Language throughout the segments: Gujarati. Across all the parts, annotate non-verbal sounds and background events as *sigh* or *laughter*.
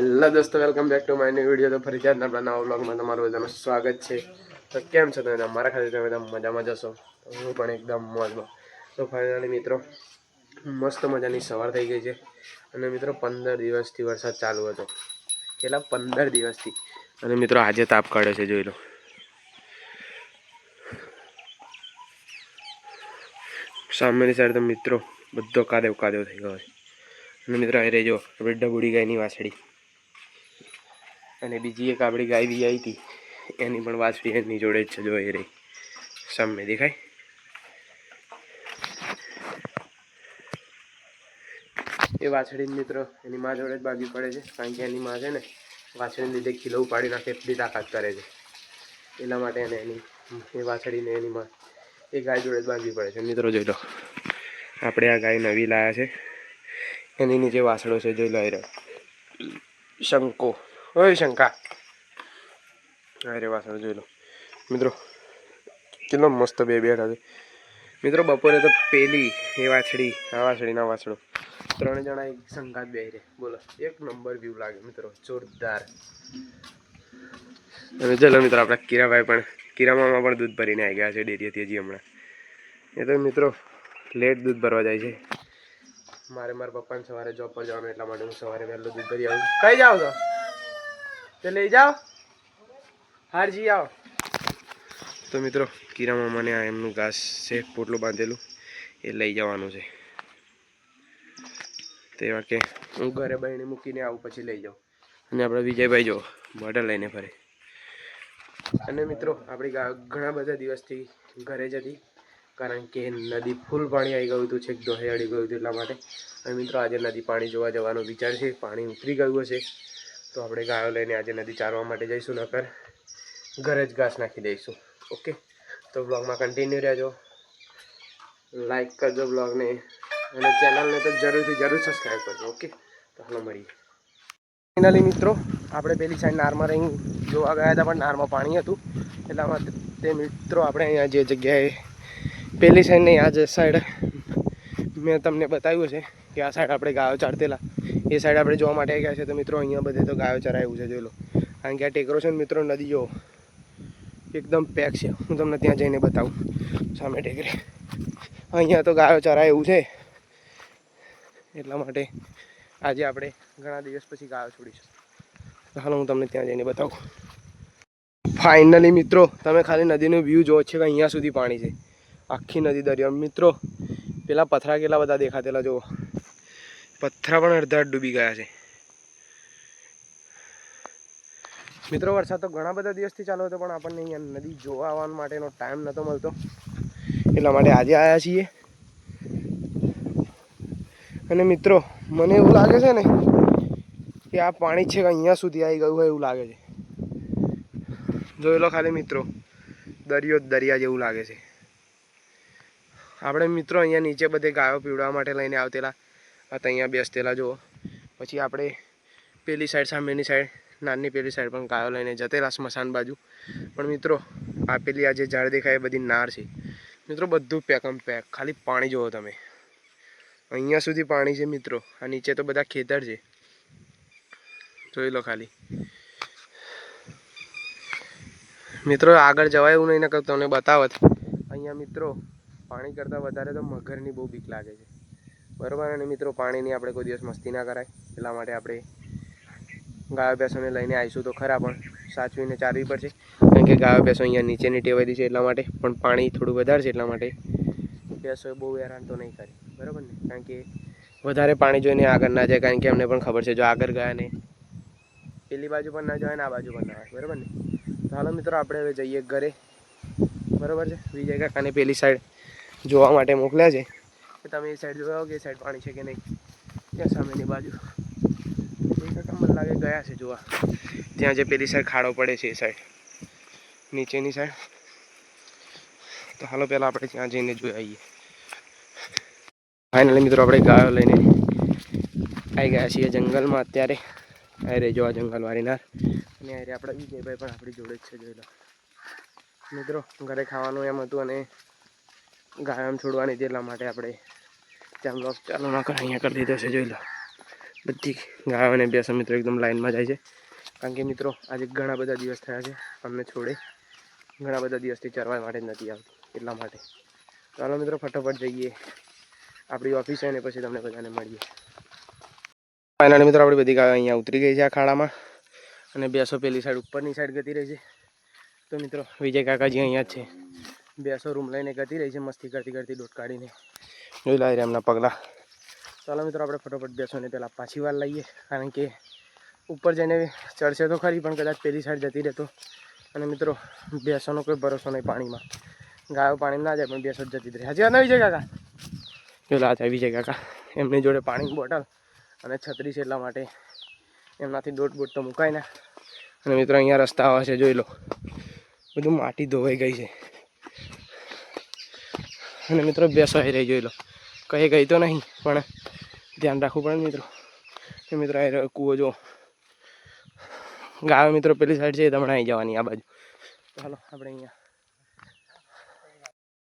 હેલો દોસ્તો, welcome back to my new video. તો ફરી ત્યાં આપણા નવા બ્લોગમાં તમારું બધાનું સ્વાગત છે. તો કેમ છો તમે? મારા ખાતે તમે બધા મજામાં જશો હું પણ એકદમ મોજમાં તો ફાઇનલી મિત્રો, મસ્ત મજાની સવાર થઈ ગઈ છે. અને મિત્રો, પંદર દિવસથી વરસાદ ચાલુ હતો. કેટલા? પંદર દિવસથી. અને મિત્રો, આજે તાપ કાઢ્યો છે, જોઈ લો. સામેની સાઈડ તો મિત્રો, બધો કાદેવ કાદેવ થઈ ગયો છે. અને મિત્રો, અહીં રહેજો. આપણે ડબુડી ગાયની વાછડી. અને બીજી એક આપણી ગાય બી આવી હતી. એની પણ વાછડી એની જોડે જ છે, જો એ રહી. સામે દેખાય. એ વાછડી મિત્રો, એની મા જોડે જ બાગી પડે છે, કારણ કે એની મા છે ને, વાછડીને લીધે ખીલો ઉપાડી નાખે, એટલી તાકાત કરે છે. એટલા માટે એને એની, એ વાછડીને એની મા, એ ગાય જોડે જ બાંધવી પડે છે. મિત્રો જોઈ લો, આપણે આ ગાય નવી લાયા છે. એની નીચે વાસણો છે, જોઈ લો. શંકો. ઓય શંકા. અરે વાસણ જોઈ લો. મિત્રો, કેટલો મસ્ત બે બેઠા છે. મિત્રો, બપોરે તો પેલી, એ વાછડી, આ વાછડી ના વાછડો. ત્રણ જણા એક સંઘાત બે રે બોલો, એક નંબર વ્યૂ લાગે. મિત્રો, જોરદાર. અને ચલો મિત્રો, આપણા કીરાભાઈ પણ કીરામામાં પણ દૂધ ભરીને આવી ગયા છે ડેરીએથી હજી હમણાં. એ તો મિત્રો લેટ દૂધ ભરવા જાય છે. મારે મારા પપ્પાને સવારે જોબ પર જવાનું એટલા માટે હું સવારે વહેલું દૂધ ભરી આવું કઈ જાઓ છો? તે લઈ જાઓ. હારજી આવો. તો મિત્રો કિરામાં મને આ એમનું ઘાસ છે, પોટલું બાંધેલું, એ લઈ જવાનું છે. તેવા કે હું ઘરે બહેને મૂકીને આવું, પછી લઈ જાઉં. અને આપણે વિજયભાઈ જો બોટલ લઈને ફરે. અને મિત્રો, આપણી ઘણા બધા દિવસથી ઘરે જ હતી, કારણ કે નદી ફૂલ પાણી આવી ગયું હતું, છેક દોહે અડી ગયું હતું એટલા માટે. અને મિત્રો, આજે નદી પાણી જોવા જવાનો વિચાર છે, પાણી ઉતરી ગયું હશે. તો આપણે ગાયો લઈને આજે નદી ચારવા માટે જઈશું, નકર ઘરે જ ઘાસ નાખી દઈશું. ઓકે તો બ્લોગમાં કન્ટિન્યુ રહેજો. લાઈક કરજો બ્લોગને અને ચેનલને તો જરૂરથી જરૂર સબસ્ક્રાઈબ કરજો ઓકે તો હાલો મળીએ. ફાઇનલી મિત્રો, આપણે પેલી સાઈડ નારમાં રહી. જોવા ગયા હતા, પણ નારમાં પાણી હતું. એટલા માટે તે મિત્રો, આપણે અહીંયા જે જગ્યાએ પેલી સાઈડ નહીં, આ જે સાઈડ મેં તમને બતાવ્યું છે કે આ સાઈડ આપણે ગાયો ચારતેલા એ સાઈડ આપણે જોવા માટે ગયા છે તો મિત્રો અહીંયા બધે તો ગાયો ચરાયું છે, જોઈ લો. કારણ કે આ ટેકરો છે ને મિત્રો નદી જો એકદમ પેક છે. હું તમને ત્યાં જઈને બતાવું. સામે ટેકરે. અહીંયા તો ગાયો ચરાય એવું છે. એટલા માટે આજે આપણે ઘણા દિવસ પછી ગાયો છોડીશું. હાલો હું તમને ત્યાં જઈને બતાવું. ફાઇનલી મિત્રો, તમે ખાલી નદીનો વ્યૂ જોવો છે કે અહીંયા સુધી પાણી છે. આખી નદી દરિયા. મિત્રો પેલા પથરા કેટલા બધા દેખાતેલા જો પથરા પણ અડધા ડૂબી ગયા છે. મિત્રો, વરસાદ તો ઘણા બધા દિવસથી ચાલુ હતો, પણ આપણને અહીંયા નદી જોવા આવવા માટેનો ટાઈમ નહોતો મળતો. એટલા માટે આજે આવ્યા છીએ. અને મિત્રો, મને એવું લાગે છે ને કે આ પાણી છે અહીંયા સુધી આવી ગયું હોય એવું લાગે છે. જોયેલો ખાલી મિત્રો, દરિયો દરિયા જેવું લાગે છે. આપણે મિત્રો અહીંયા નીચે બધે ગાયો પીવડાવવા માટે લઈને આવતેલા. અત અહીંયા બેસતેલા, જુઓ. પછી આપણે પેલી સાઈડ સામેની સાઈડ નાની પેલી સાઈડ પણ ગાયો લઈને જતેલા સ્મશાન બાજુ. પણ મિત્રો, આ પેલી આ જે ઝાડ દેખાય એ બધી નાર છે. મિત્રો, બધું પેકમ પેક ખાલી પાણી જુઓ તમે. અહીંયા સુધી પાણી છે મિત્રો. આ નીચે તો બધા ખેતર છે. જોઈ લો ખાલી. મિત્રો, આગળ જવાય એવું નહીં, નકર તમને બતાવત. અહીંયા મિત્રો પાણી કરતાં વધારે તો મગરની બહુ બીક લાગે છે. બરાબર અને મિત્રો, પાણીની આપણે કોઈ દિવસ મસ્તી ના કરાય. એટલા માટે આપણે ગાયો ભેંસોને લઈને આવીશું તો ખરા, પણ સાચવીને ચારવી પડશે. કારણ કે ગાયો ભેંસો અહીંયા નીચેની ટેવાયેલી છે, એટલા માટે પણ પાણી થોડું વધારે છે, એટલા માટે ભેંસોએ બહુ હેરાન તો નહીં કરે. બરાબર ને? કારણ કે વધારે પાણી જોઈને આગળ ના જાય, કારણ કે અમને પણ ખબર છે, જો આગળ ગયા ને પેલી બાજુ પણ ના જાય ને આ બાજુ પણ ના હોય બરાબર ને? હાલો મિત્રો, આપણે હવે જઈએ ઘરે. બરાબર છે? વિજય કાકાને પેલી સાઈડ જોવા માટે મોકલ્યા છે. તમે એ સાઈડ જોયા કે એ સાઈડ પાણી છે કે નહીં? ત્યાં સામેની બાજુ. મને લાગે ગયા છે જોવા. ત્યાં જે પેલી સાઈડ ખાડો પડે છે એ સાઈડ નીચેની સાઈડ તો હાલો પહેલાં આપણે ત્યાં જઈને જોઈ આવીએ. ફાઇનલી મિત્રો આપણે ગાયો લઈને આવી ગયા છીએ જંગલમાં અત્યારે. અરે જો આ જંગલવાળી નાર. અને અરે આપણા વિજયભાઈ પણ આપણી જોડે જ છે જોઈ લો. મિત્રો, ઘરે ખાવાનું એમ હતું અને ગાયો એમ છોડવાની હતી એટલા માટે આપણે ત્યાં બ્લોક ચાલુ ના કરે અહીંયા કરી દીધો છે, જોઈ લો. બધી ગાયો અને બેસો મિત્રો એકદમ લાઇનમાં જાય છે. કારણ કે મિત્રો, આજે ઘણા બધા દિવસ થયા છે, અમને છોડે. ઘણા બધા દિવસથી ચરવા માટે નથી આવતી, એટલા માટે. ચાલો મિત્રો, ફટાફટ જઈએ. આપણી ઓફિસ હોય ને પછી તમને બધાને મળીએ. ફાઇનલી મિત્રો, આપણી બધી ગાયો અહીંયા ઉતરી ગઈ છે આ ખાડામાં. અને બેસો પેલી સાઈડ ઉપરની સાઈડ ગતી રહી છે. તો મિત્રો, વિજય કાકાજી અહીંયા જ છે. બેસો, રૂમ લઈને ગતી રહી છે, મસ્તી કરતી કરતી દોટ કાઢીને. જોઈ લાવી રહ્યા એમના પગલાં. ચાલો મિત્રો, આપણે ફટોફટ બેસો ને પહેલાં પાછી વાર લઈએ, કારણ કે ઉપર જઈને ચડશે તો ખરી, પણ કદાચ પેલી સાઈડ જતી રહેતો અને મિત્રો બેસોનો કોઈ ભરોસો નહીં પાણીમાં. ગાયો પાણી ના જાય, પણ બેસો જતી રહે. હજી આવી જાય કાકા? જો લાત આવી જાય કાકા. એમની જોડે પાણીની બોટલ અને છત્રી છે, એટલા માટે એમનાથી દોઢ બોટ તો મુકાય ને. અને મિત્રો, અહીંયા રસ્તા આવે છે, જોઈ લો. બધું માટી ધોવાઈ ગઈ છે. અને મિત્રો બેસો આવી રહી જોઈ લો. કંઈ ગઈ તો નહીં, પણ ધ્યાન રાખવું પડે મિત્રો. એ મિત્રો રહ્યો કૂવો જો ગાયો મિત્રો, પેલી સાઈડ છે તમને આવી જવાની, આ બાજુ. ચાલો, આપણે અહીંયા.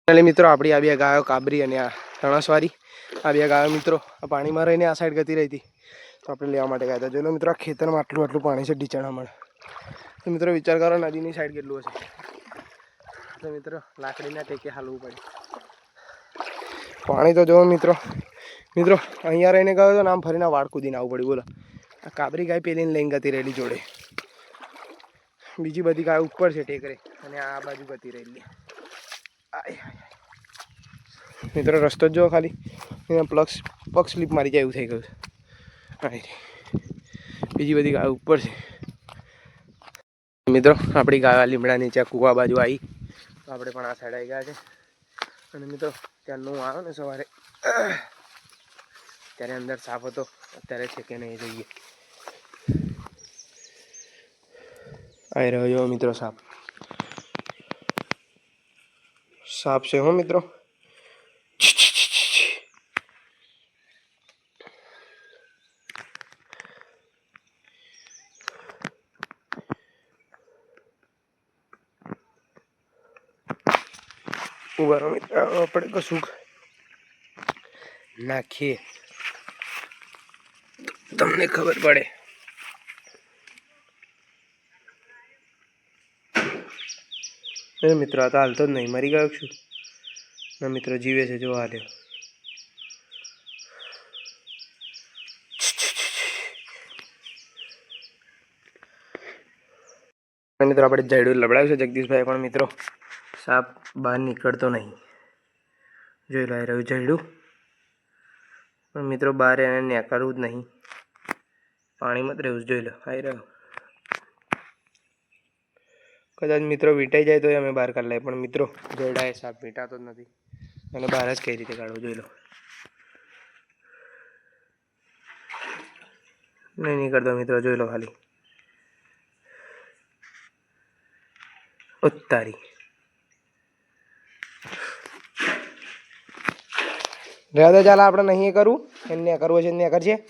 એટલે મિત્રો, આપણી આ બે ગાયો કાબરી અને આ તણસવારી. આ બે ગાયો મિત્રો, આ પાણીમાં રહીને આ સાઈડ ગતી રહી હતી. તો આપણે લેવા માટે ગયા હતા. જોઈ લો મિત્રો, આ ખેતરમાં આટલું આટલું પાણી છે ઢીચણા મળે. તો મિત્રો, વિચાર કરો, નદીની સાઈડ કેટલું હશે. તો મિત્રો, લાકડીના ટેકે હાલવું પડે. પાણી તો જોવો મિત્રો. મિત્રો, અહીંયા રહીને ગયો તો નામ ફરીને વાળ કૂદીને આવવું પડ્યું, બોલો. આ કાબરી ગાય પેલીને લઈને ગતી રહેલી જોડે. બીજી બધી ગાય ઉપર છે ટેકરે, અને આ બાજુ ગતી રહેલી. મિત્રો, રસ્તો જ જો ખાલી. એના પ્લગ, પગ સ્લીપ મારી જાય એવું થઈ ગયું. બીજી બધી ગાય ઉપર છે. મિત્રો, આપણી ગાય લીમડા નીચે કૂવા બાજુ આવી. આપણે પણ આ સાઈડ આવી ગયા છે. અને મિત્રો ત્યારનું આવ્યો ને સવારે. ત્યારે અંદર સાફ હતો. અત્યારે છે કે નહીં જોઈએ. આવી રહ્યો મિત્રો સાપ. સાપ છે હો મિત્રો. ઊભા રહો મિત્ર આપણે કશું નાખીએ. તમને ખબર પડે. એ મિત્રો, આ તો હાલતો જ નહીં. મરી ગયો છું ના મિત્રો, જીવે છે, જો હાલ્યો મિત્રો, આપણે જયડું લબડાવ્યું છે જગદીશભાઈ પણ, મિત્રો. સાપ બહાર નીકળતો નહીં. જોઈ લાવી રહ્યું જયડું પણ મિત્રો, બહાર એને નેકાળવું જ નહીં. પાણીમાં જ રહેવું જોઈ લો આવી રહ્યો. કદાચ મિત્રો વીંટાઈ જાય તો અમે બહાર કાઢી લઈએ પણ મિત્રો જયડાએ સાપ વીંટાતો જ નથી. અને બહાર જ કઈ રીતે કાઢવું, જોઈ લો. નહીં નીકળતો મિત્રો, જોઈ લો ખાલી. ઉત્તારી. રહેવા દે ચાલ આપણે નહીં કરવું એને કરવું છે ને કરશે.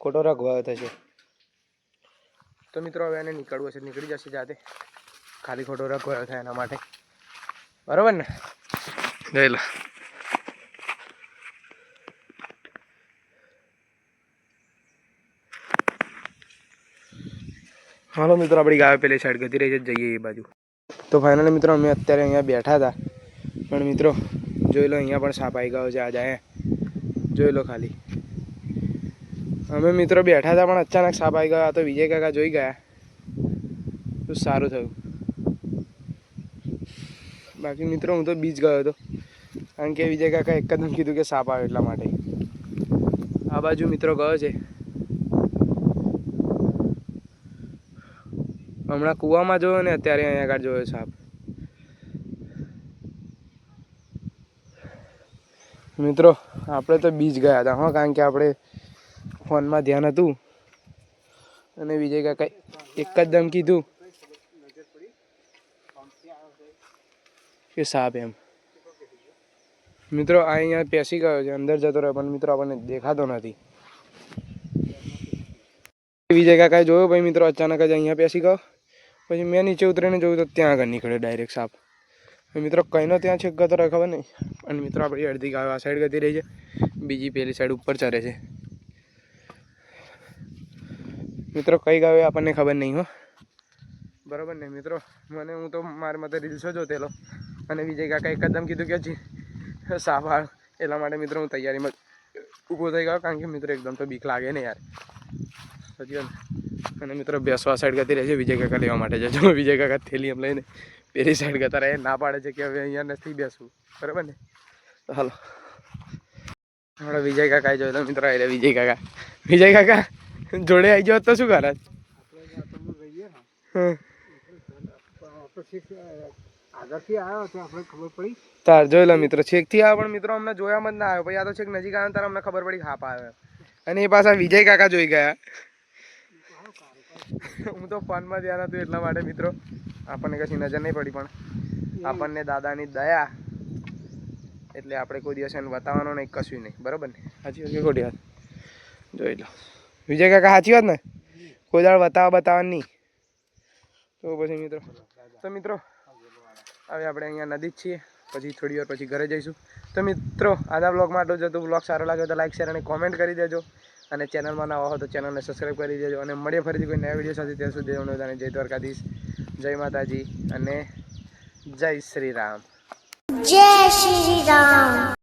ખોટો રગવાયો થશે. તો મિત્રો, હવે એને નીકળવું છે, નીકળી જશે જાતે. ખાલી ખોટો રગવાયો થાય એના માટે. બરોબર ને? જોઈ લો. હાલો મિત્રો, આપણી ગાયો પેલી સાઈડ ગતી રહી છે, જઈએ એ બાજુ. તો ફાઇનલી મિત્રો, અમે અત્યારે અહીંયા બેઠા હતા. પણ મિત્રો, જોઈ લો, અહીંયા પણ સાપ આવી ગયો છે આજે જોઈ લો ખાલી. અમે મિત્રો બેઠા હતા પણ અચાનક સાપ આવી ગયો તો વિજય કાકા જોઈ ગયા. તો સારું થયું. બાકી મિત્રો હું તો બીજ ગયો હતો. કારણ કે વિજય કાકા એકદમ કીધું કે સાપ આવે એટલા માટે. આ બાજુ મિત્રો ગયો છે. હમણાં કૂવામાં જોયો ને અત્યારે અહીંયા આગળ જોયો સાપ. મિત્રો, આપણે તો બીજ ગયા હતા, હા, કારણ કે આપણે ફોનમાં ધ્યાન હતું. અને વિજય કાંઈ એક જ દમ કીધું કે સાપ એમ. મિત્રો અહીંયા પેસી ગયો છે, અંદર જતો રહ્યો, પણ મિત્રો, આપણને દેખાતો નથી. વિજય કાકાએ જોયો, ભાઈ, મિત્રો, અચાનક જ અહીંયા પેસી ગયો. પછી મેં નીચે ઉતરીને જોયું તો ત્યાં આગળ નીકળ્યો ડાયરેક્ટ સાપ. મિત્રો કઈનો ત્યાં છે ગતો રહે ખબર નહીં. અને મિત્રો આપણી અડધી ગાયો આ સાઈડ ગતી રહી છે. બીજી પેલી સાઈડ ઉપર ચરે છે. મિત્રો કઈ ગાયો આપણને ખબર નહીં હો. બરાબર ને મિત્રો? મને હું તો મારા મતે રીલ્સો જોતેલો. અને વિજય કાકા એકદમ કીધું કે હજી સાંભળ એટલા માટે મિત્રો હું તૈયારીમાં ઊભો થઈ ગયો, કારણ કે મિત્રો એકદમ તો બીક લાગે ને યાર. ને? અને મિત્રો બેસવા સાઈડ ગતી રહે છે, વિજય કાકા લેવા માટે જજો. વિજય કાકા થેલી એમ લઈને. પેલી સાઈડ ગતા રહે ના પાડે છે કે હવે અહીંયા નથી બેસવું. બરાબર ને? તો હાલો. હમણાં વિજય કાકા જોઈ લો મિત્ર, એટલે વિજય કાકા. વિજય કાકા, જોડે આવી જાવ તો શું કરે? તો તાર જોઈ લો મિત્રો છેકથી આવ્યો પણ મિત્રો અમને જોયામાં જ ના આવ્યો. પછી આ તો છેક નજીક આવ્યો ને અમને ખબર પડી હાપ આવ્યો અને એ પાછા વિજય કાકા જોઈ ગયા. *laughs* હું તો ફોનમાં ધ્યાન હતું એટલા માટે મિત્રો. આપણને કશી નજર નહીં પડી પણ. આપણને દાદાની દયા એટલે આપણે કોઈ દિવસ એને બતાવવાનો નહીં કશું નહીં. બરોબર ને? સાચી વાત કે ખોટી વાત? જોઈ લો. વિજય કાકા સાચી વાત ને? કોઈ દાડ બતાવવા બતાવવાની નહીં. તો પછી મિત્રો. તો મિત્રો હવે આપણે અહીંયા નદી જ છીએ. પછી થોડી વાર પછી ઘરે જઈશું. તો મિત્રો આજના બ્લોગમાં આટલું જ હતું બ્લોગ સારો લાગ્યો તો લાઈક શેર અને કોમેન્ટ કરી દેજો. અને ચેનલમાં ના હો તો ચેનલને સબસ્ક્રાઈબ કરી દેજો અને મળીએ ફરીથી કોઈ નવા વીડિયો સાથે. ત્યાં સુધી બધાને જય દ્વારકાધીશ, જય માતાજી અને જય શ્રી રામ. જય શ્રી રામ.